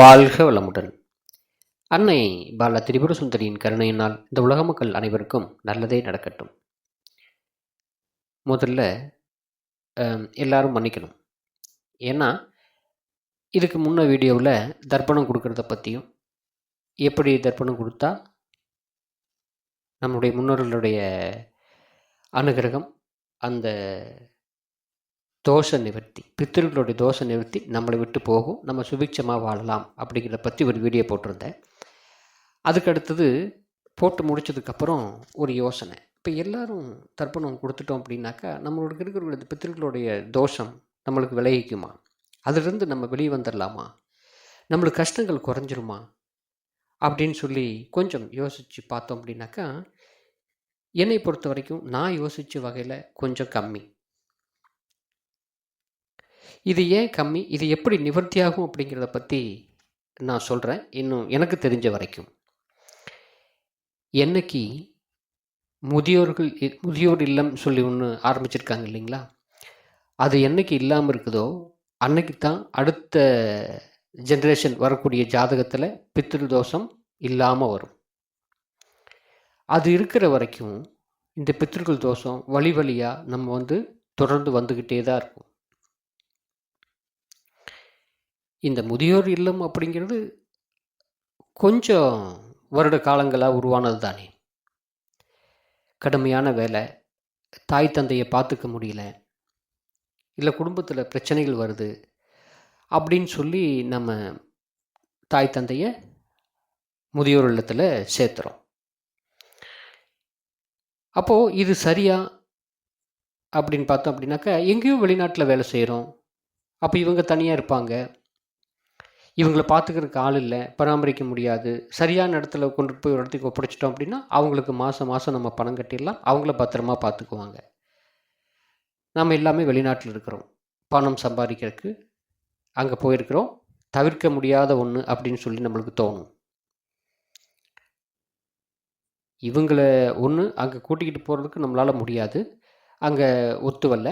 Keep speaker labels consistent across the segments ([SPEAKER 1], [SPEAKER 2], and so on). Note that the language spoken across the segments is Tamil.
[SPEAKER 1] வாழ்க வளமுடன். அன்னை பால திரிபுர சுந்தரியின் கருணையினால் இந்த உலக மக்கள் அனைவருக்கும் நல்லதே நடக்கட்டும். முதல்ல எல்லாரும் மன்னிக்கணும். ஏன்னா இதுக்கு முன்ன வீடியோவில் தர்ப்பணம் கொடுக்கறத பற்றியும் எப்படி தர்ப்பணம் கொடுத்தா நம்முடைய முன்னோர்களுடைய அனுகிரகம் அந்த தோஷ நிவர்த்தி பித்திருக்களுடைய தோஷ நிவர்த்தி நம்மளை விட்டு போகும் நம்ம சுபிக்ஷமாக வாழலாம் அப்படிங்கிறத பற்றி ஒரு வீடியோ போட்டிருந்தேன். அதுக்கு அடுத்தது போட்டு முடிச்சதுக்கப்புறம் ஒரு யோசனை. இப்போ எல்லோரும் தர்ப்பணம் கொடுத்துட்டோம் அப்படின்னாக்கா நம்மளுக்கு இருக்கிற பித்திருக்களுடைய தோஷம் நம்மளுக்கு விளைவிக்குமா? அதிலிருந்து நம்ம வெளியே வந்துடலாமா நம்மளுக்கு கஷ்டங்கள் குறைஞ்சிருமா? அப்படின்னு சொல்லி கொஞ்சம் யோசித்து பார்த்தோம் அப்படின்னாக்கா என்னை பொறுத்த வரைக்கும் நான் யோசித்த வகையில் கொஞ்சம் கம்மி. இது ஏன் கம்மி? இது எப்படி நிவர்த்தியாகும் அப்படிங்கிறத பற்றி நான் சொல்கிறேன் இன்னும் எனக்கு தெரிஞ்ச வரைக்கும். என்னைக்கு முதியோர்கள் இ- முதியோர் இல்லம் சொல்லி ஒன்று ஆரம்பிச்சிருக்காங்க இல்லைங்களா? அது என்னைக்கு இல்லாமல் இருக்குதோ அன்னைக்கு தான் அடுத்த ஜென்ரேஷன் வரக்கூடிய ஜாதகத்தில் பித்ரு தோஷம் இல்லாமல் வரும். அது இருக்கிற வரைக்கும் இந்த பித்திருக்கள் தோஷம் வழி வழியாக நம்ம வந்து தொடர்ந்து வந்துக்கிட்டே தான் இருக்கும். இந்த முதியோர் இல்லம் அப்படிங்கிறது கொஞ்சம் வருட காலங்களாக உருவானது தானே கடுமையான வேலை. தாய் தந்தையை பார்த்துக்க முடியல. இல்லை குடும்பத்தில் பிரச்சனைகள் வருது. அப்படின்னு சொல்லி நம்ம தாய் தந்தையை முதியோர் இல்லத்தில் சேர்த்துறோம். அப்போது இது சரியா? அப்படின்னு பார்த்தோம் அப்படின்னாக்கா எங்கேயோ வெளிநாட்டில் வேலை செய்கிறோம் அப்போ இவங்க தனியாக இருப்பாங்க. இவங்கள பார்த்துக்கிறதுக்கு ஆள் இல்லை பராமரிக்க முடியாது சரியான இடத்துல கொண்டு போய் ஒரு இடத்துக்கு ஒப்படைச்சிட்டோம் அப்படின்னா அவங்களுக்கு மாதம் மாதம் நம்ம பணம் கட்டிடலாம் அவங்கள பத்திரமா பார்த்துக்குவாங்க. நம்ம எல்லாமே வெளிநாட்டில் இருக்கிறோம். பணம் சம்பாதிக்கிறதுக்கு அங்கே போயிருக்கிறோம். தவிர்க்க முடியாத ஒன்று அப்படின்னு சொல்லி நம்மளுக்கு தோணும். இவங்கள ஒன்று அங்கே கூட்டிக்கிட்டு போகிறதுக்கு நம்மளால் முடியாது. அங்கே ஒத்து வரல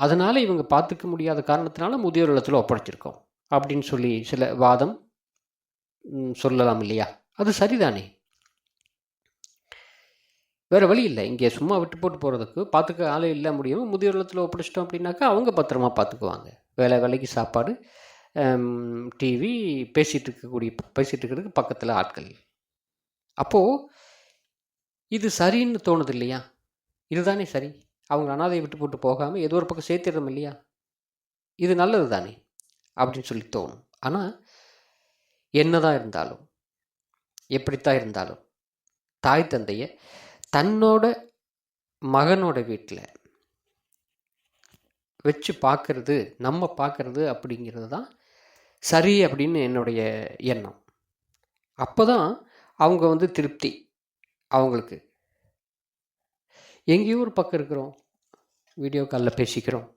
[SPEAKER 1] அதனால் இவங்க பார்த்துக்க முடியாத காரணத்தினால முதியோர் இல்லத்தில் ஒப்படைச்சிருக்கோம். அப்படின்னு சொல்லி சில வாதம் சொல்லலாம் இல்லையா? அது சரிதானே? வேறு வழி இல்லை. இங்கே சும்மா விட்டு போட்டு போகிறதுக்கு பார்த்துக்க ஆளே இல்லை முடியும் முதியோர் இல்லத்தில் ஒப்படைச்சிட்டோம் அப்படின்னாக்கா அவங்க பத்திரமா பார்த்துக்குவாங்க. வேலை வேலைக்கு சாப்பாடு டிவி பேசிகிட்டு இருக்கக்கூடிய பேசிகிட்டு இருக்கிறதுக்கு பக்கத்தில் ஆட்கள். அப்போது இது சரின்னு தோணுது இல்லையா? இதுதானே சரி? அவங்க அனாதையை விட்டு போட்டு போகாமல் ஏதோ ஒரு பக்கம் சேர்த்திடுறோம் இல்லையா? இது நல்லது தானே அப்படின்னு சொல்லி தோணும். ஆனால் என்னதான் இருந்தாலும் எப்படித்தான் இருந்தாலும் தாய் தந்தையை தன்னோட மகனோட வீட்டில் வச்சு பார்க்கறது நம்ம பார்க்கறது அப்படிங்கிறது தான் சரி அப்படின்னு என்னுடைய எண்ணம். அப்போ தான் அவங்க வந்து திருப்தி அவங்களுக்கு. எங்கேயோ ஒரு பக்கம் இருக்கிறோம் வீடியோ காலில் பேசிக்கிறோம்.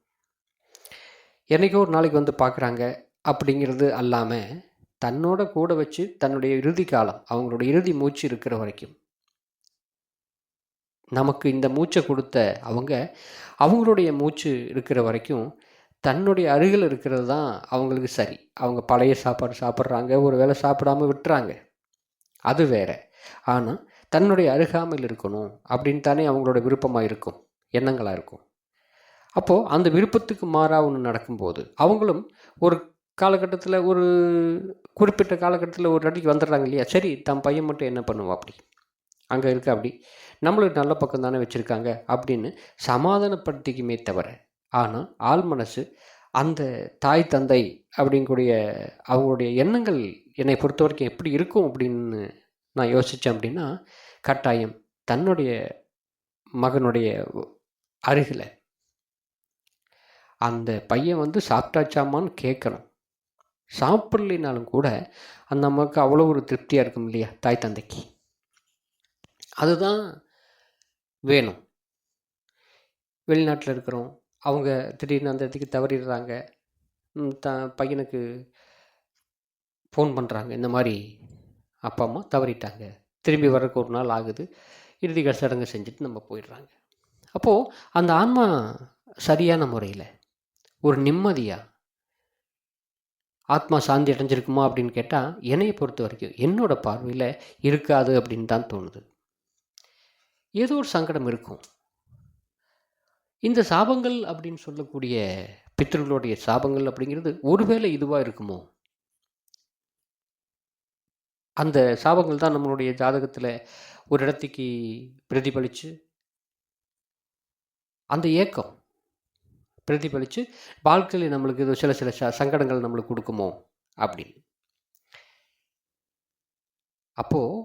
[SPEAKER 1] என்னைக்கோ ஒரு நாளைக்கு வந்து பார்க்குறாங்க அப்படிங்கிறது அல்லாமல் தன்னோட கூட வச்சு தன்னுடைய இறுதி காலம் அவங்களோட இறுதி மூச்சு இருக்கிற வரைக்கும். நமக்கு இந்த மூச்சை கொடுத்த அவங்க அவங்களுடைய மூச்சு இருக்கிற வரைக்கும் தன்னுடைய அருகில் இருக்கிறது தான் அவங்களுக்கு சரி. அவங்க பழைய சாப்பாடு சாப்பிட்றாங்க ஒரு வேளை சாப்பிடாம விட்டுறாங்க. அது வேற. ஆனால் தன்னுடைய அருகாமையில் இருக்கணும் அப்படின்னு தானே அவங்களோட விருப்பமாக இருக்கும் எண்ணங்களாக இருக்கும். அப்போது அந்த விருப்பத்துக்கு மாறாக ஒன்று நடக்கும்போது அவங்களும் ஒரு காலகட்டத்தில் ஒரு குறிப்பிட்ட காலகட்டத்தில் ஒரு அடிக்கு வந்துடுறாங்க இல்லையா? சரி தன் பையன் மட்டும் என்ன பண்ணுவா அப்படி? அங்கே இருக்க அப்படி. நம்மளுக்கு நல்ல பக்கம் தானே வச்சுருக்காங்க அப்படின்னு சமாதானப்படுத்திக்குமே தவிர ஆனால் ஆள் மனசு அந்த தாய் தந்தை அப்படிங்கக்கூடிய அவங்களுடைய எண்ணங்கள் என்னை பொறுத்த வரைக்கும் எப்படி இருக்கும் அப்படின்னு நான் யோசித்தேன் அப்படின்னா கட்டாயம் தன்னுடைய மகனுடைய அருகில் அந்த பையன் வந்து சாப்பிட்டாச்சாமான்னு கேட்கணும் சாப்பிட்லினாலும் கூட அந்த அம்மாவுக்கு அவ்வளோ ஒரு திருப்தியாக இருக்கும் இல்லையா தாய் தந்தைக்கு. அதுதான் வேணும். வெளிநாட்டில் இருக்கிறோம். அவங்க திடீர்னு அந்த இடத்துக்கு தவறிடுறாங்க. த பையனுக்கு ஃபோன் பண்ணுறாங்க இந்த மாதிரி அப்பா அம்மா தவறிட்டாங்க. திரும்பி வர்றதுக்கு ஒரு நாள் ஆகுது. இறுதி சடங்கு செஞ்சுட்டு நம்ம போயிடுறாங்க. அப்போது அந்த ஆன்மா சரியான முறையில் ஒரு நிம்மதியாக ஆத்மா சாந்தி அடைஞ்சிருக்குமா அப்படின்னு கேட்டால் என்னையை பொறுத்த வரைக்கும் என்னோட பார்வையில் இருக்காது அப்படின்னு தான் தோணுது. ஏதோ ஒரு சங்கடம் இருக்கும். இந்த சாபங்கள் அப்படின்னு சொல்லக்கூடிய பித்தர்களுடைய சாபங்கள் அப்படிங்கிறது ஒருவேளை இதுவாக இருக்குமோ? அந்த சாபங்கள் தான் நம்மளுடைய ஜாதகத்தில் ஒரு இடத்துக்கு பிரதிபலித்து அந்த ஏக்கம் பிரதிபலித்து வாழ்க்கையில் நம்மளுக்கு இது சில சில ச சங்கடங்கள் நம்மளுக்கு கொடுக்குமோ அப்படின்னு. அப்போது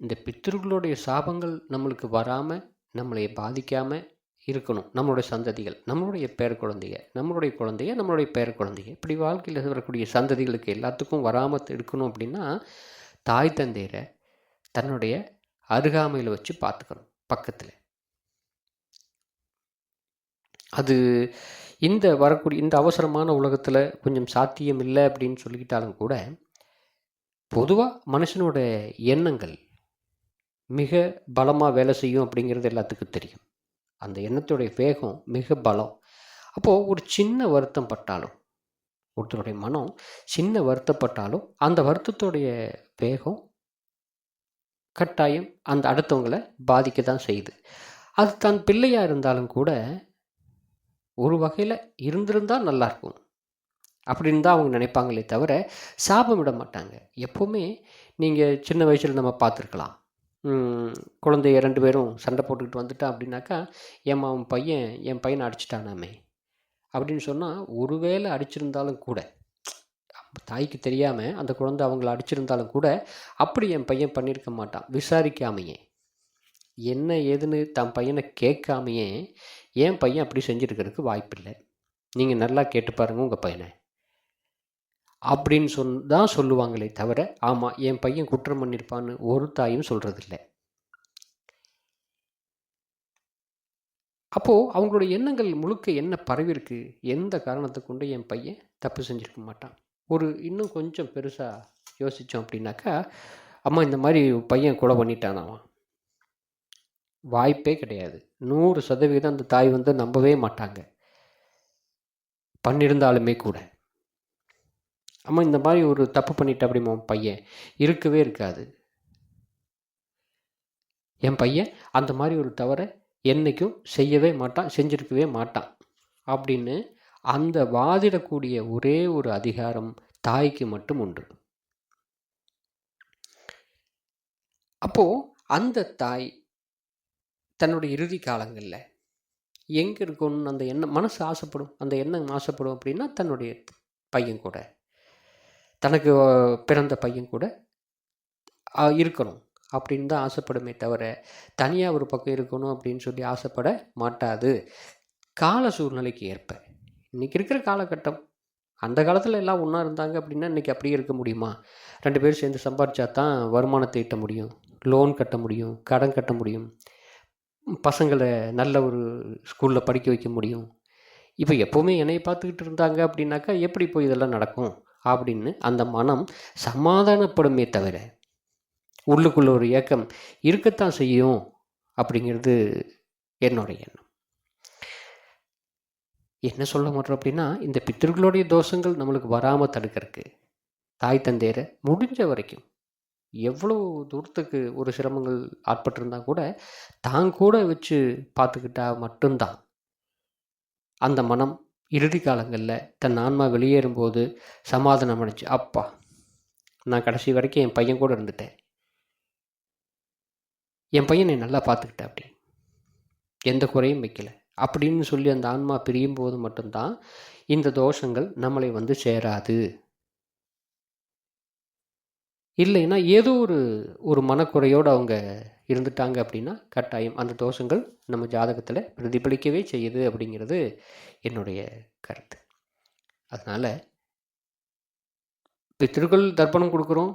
[SPEAKER 1] இந்த பித்தர்களுடைய சாபங்கள் நம்மளுக்கு வராமல் நம்மளை பாதிக்காமல் இருக்கணும். நம்மளுடைய சந்ததிகள் நம்மளுடைய பேர குழந்தைங்க நம்மளுடைய குழந்தைய நம்மளுடைய பேர குழந்தைங்க இப்படி வாழ்க்கையில் வரக்கூடிய சந்ததிகளுக்கு எல்லாத்துக்கும் வராமல் இருக்கணும் அப்படின்னா தாய் தந்தையரை தன்னுடைய அருகாமையில் வச்சு பார்த்துக்கணும் பக்கத்தில். அது இந்த வரக்கூடிய இந்த அவசரமான உலகத்தில் கொஞ்சம் சாத்தியம் இல்லை அப்படின்னு சொல்லிக்கிட்டாலும் கூட பொதுவாக மனுஷனோட எண்ணங்கள் மிக பலமாக வேலை செய்யும் அப்படிங்கிறது எல்லாத்துக்கும் தெரியும். அந்த எண்ணத்துடைய வேகம் மிக பலம். அப்போது ஒரு சின்ன வருத்தம் பட்டாலும் ஒருத்தருடைய மனம் சின்ன வருத்தப்பட்டாலும் அந்த வருத்தத்துடைய வேகம் கட்டாயம் அந்த அடுத்தவங்களை பாதிக்க தான் செய்யுது. அது தான் பிள்ளையாக இருந்தாலும் கூட ஒரு வகையில் இருந்திருந்தால் நல்லாயிருக்கும் அப்படின்னு தான் அவங்க நினைப்பாங்களே தவிர சாபம் விட மாட்டாங்க. எப்போவுமே நீங்கள் சின்ன வயசில் நம்ம பார்த்துருக்கலாம். குழந்தைய ரெண்டு பேரும் சண்டை போட்டுக்கிட்டு வந்துட்டான் அப்படின்னாக்கா ஏம்மா அவன் பையன் என் பையனை அடிச்சிட்டானாமே. அப்படின்னு சொன்னால் ஒருவேளை அடிச்சிருந்தாலும் கூட தாய்க்கு தெரியாமல் அந்த குழந்தை அவங்கள அடிச்சிருந்தாலும் கூட அப்படி என் பையன் பண்ணியிருக்க மாட்டான். விசாரிக்காமையே. என்ன ஏதுன்னு தன் பையனை கேட்காமையே என் பையன் அப்படி செஞ்சுருக்கிறதுக்கு வாய்ப்பில்லை. நீங்கள் நல்லா கேட்டு பாருங்கள் உங்கள் பையனை. அப்படின்னு சொன் தான் சொல்லுவாங்களே தவிர ஆமாம் என் பையன் குற்றம் பண்ணியிருப்பான்னு ஒரு தாயும் சொல்கிறதில்ல அப்போது அவங்களுடைய எண்ணங்கள் முழுக்க என்ன பரவிருக்கு எந்த காரணத்தை கொண்டு என் பையன் தப்பு செஞ்சுருக்க மாட்டான்? ஒரு இன்னும் கொஞ்சம் பெருசாக யோசித்தோம் அப்படின்னாக்கா அம்மா இந்த மாதிரி பையன் கொலை பண்ணிட்டானாமா? வாய்ப்பே கிடையாது. நூறு சதவீதம் அந்த தாய் வந்து நம்பவே மாட்டாங்க. பண்ணியிருந்தாலுமே கூட. அம்மா இந்த மாதிரி ஒரு தப்பு பண்ணிட்ட அப்படிமா பையன்? இருக்கவே இருக்காது. என் பையன் அந்த மாதிரி ஒரு தவறை என்றைக்கும் செய்யவே மாட்டான் செஞ்சிருக்கவே மாட்டான். அப்படின்னு அந்த வாதிடக்கூடிய ஒரே ஒரு அதிகாரம் தாய்க்கு மட்டும் உண்டு. அப்போது அந்த தாய் தன்னுடைய இறுதி காலங்களில் எங்கே இருக்கணும்னு அந்த எண்ணம் மனசு ஆசைப்படும். அந்த எண்ணம் ஆசைப்படும் அப்படின்னா தன்னுடைய பையன் கூட தனக்கு பிறந்த பையன் கூட இருக்கணும் அப்படின்னு தான் ஆசைப்படுமே தவிர தனியாக ஒரு பக்கம் இருக்கணும் அப்படின்னு சொல்லி ஆசைப்பட மாட்டாது. கால சூழ்நிலைக்கு ஏற்ப. இன்றைக்கி இருக்கிற காலகட்டம் அந்த காலத்தில் எல்லாம் ஒன்றா இருந்தாங்க அப்படின்னா இன்றைக்கி அப்படியே இருக்க முடியுமா? ரெண்டு பேரும் சேர்ந்து சம்பாரிச்சா தான் வருமானத்தை ஈட்ட முடியும் லோன் கட்ட முடியும் கடன் கட்ட முடியும். பசங்களை நல்ல ஒரு ஸ்கூலில் படிக்க வைக்க முடியும். இப்போ எப்போவுமே என்னை பார்த்துக்கிட்டு இருந்தாங்க அப்படின்னாக்கா எப்படி போய் இதெல்லாம் நடக்கும்? அப்படின்னு அந்த மனம் சமாதானப்படுமே தவிர உள்ளுக்குள்ள ஒரு ஏக்கம் இருக்கத்தான் செய்யும் அப்படிங்கிறது என்னுடைய எண்ணம். என்ன சொல்ல மாட்டோம் அப்படின்னா இந்த பித்தர்களுடைய தோஷங்கள் நம்மளுக்கு வராமல் தடுக்கிறதுக்கு தாய் தந்தையரை முடிஞ்ச வரைக்கும் எவ்வளோ தூரத்துக்கு ஒரு சிரமங்கள் ஆட்பட்டிருந்தா கூட தான் கூட வச்சு பார்த்துக்கிட்டா மட்டும்தான். அந்த மனம் இறுதி காலங்களில் தன் ஆன்மா வெளியேறும்போது சமாதானம் அடைச்சு அப்பா நான் கடைசி வரைக்கும் என் பையன் கூட இருந்துட்டேன். என் பையனை நல்லா பார்த்துக்கிட்டேன் அப்படி. எந்த குறையும் வைக்கல. அப்படின்னு சொல்லி அந்த ஆன்மா பிரியும் போது மட்டும்தான் இந்த தோஷங்கள் நம்மளை வந்து சேராது. இல்லைன்னா ஏதோ ஒரு ஒரு மனக்குறையோடு அவங்க இருந்துட்டாங்க அப்படின்னா கட்டாயம் அந்த தோஷங்கள் நம்ம ஜாதகத்தில் பிரதிபலிக்கவே செய்யுது அப்படிங்கிறது என்னுடைய கருத்து. அதனால் பித்திருக்கள் தர்ப்பணம் கொடுக்குறோம்.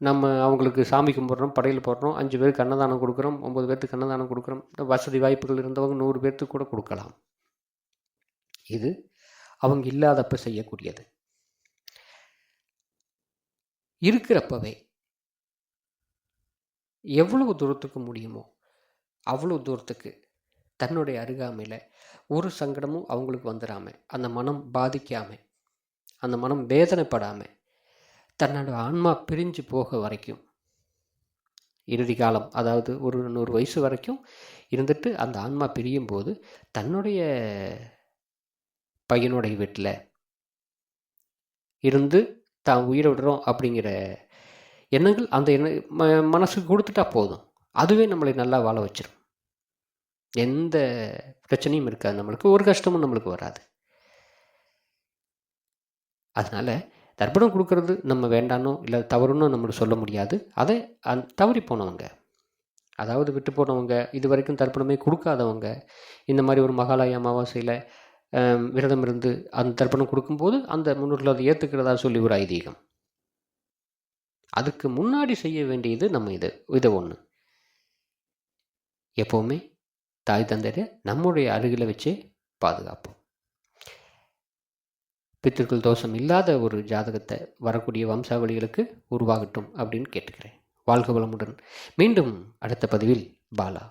[SPEAKER 1] நம்ம அவங்களுக்கு சாமி கும்பிட்றோம் படையில் போடுறோம் அஞ்சு பேருக்கு அன்னதானம் கொடுக்குறோம் ஒம்பது பேர்த்துக்கு அன்னதானம் கொடுக்குறோம் வசதி வாய்ப்புகள் இருந்தவங்க நூறு பேர்த்துக்கு கூட கொடுக்கலாம். இது அவங்க இல்லாதப்ப செய்யக்கூடியது. இருக்கிறப்பவே எவ்வளவு தூரத்துக்கு முடியுமோ அவ்வளோ தூரத்துக்கு தன்னுடைய அருகாமையில் ஒரு சங்கடமும் அவங்களுக்கு வந்துடாமல் அந்த மனம் பாதிக்காமல் அந்த மனம் வேதனைப்படாமல் தன்னோட ஆன்மா பிரிஞ்சு போக வரைக்கும் இறுதி காலம் அதாவது ஒரு நூறு வயசு வரைக்கும் இருந்துட்டு அந்த ஆன்மா பிரியும் போது தன்னுடைய பையனுடைய வீட்டில் இருந்து தான் உயிரை விடுறோம் அப்படிங்கிற எண்ணங்கள் அந்த எண்ண ம மனசுக்கு கொடுத்துட்டா போதும். அதுவே நம்மளை நல்லா வாழ வச்சிடும் எந்த பிரச்சனையும் இருக்காது நம்மளுக்கு. ஒரு கஷ்டமும் நம்மளுக்கு வராது. அதனால் தர்ப்பணம் கொடுக்கறது நம்ம வேண்டானோ இல்லை தவறுன்னு நம்மளுக்கு சொல்ல முடியாது. அதை அந் தவறி போனவங்க அதாவது விட்டு போனவங்க இது வரைக்கும் தர்ப்பணமே கொடுக்காதவங்க இந்த மாதிரி ஒரு மகாலய அமாவாசையில் விரதம் இருந்து அந்த தர்ப்பணம் கொடுக்கும்போது அந்த முன்னோர்கள் அதை ஏற்றுக்கிறதா சொல்லி ஒரு ஐதீகம். அதுக்கு முன்னாடி செய்ய வேண்டியது நம்ம இது இதை ஒன்று எப்போவுமே தாய் தந்தையை நம்முடைய அருகில் வச்சே பாதுகாப்போம். பித்திருக்கள் தோஷம் இல்லாத ஒரு ஜாதகத்தை வரக்கூடிய வம்சாவளிகளுக்கு உருவாகட்டும் அப்படின்னு கேட்டுக்கிறேன். வாழ்க வளமுடன். மீண்டும் அடுத்த பதிவில் பாலா.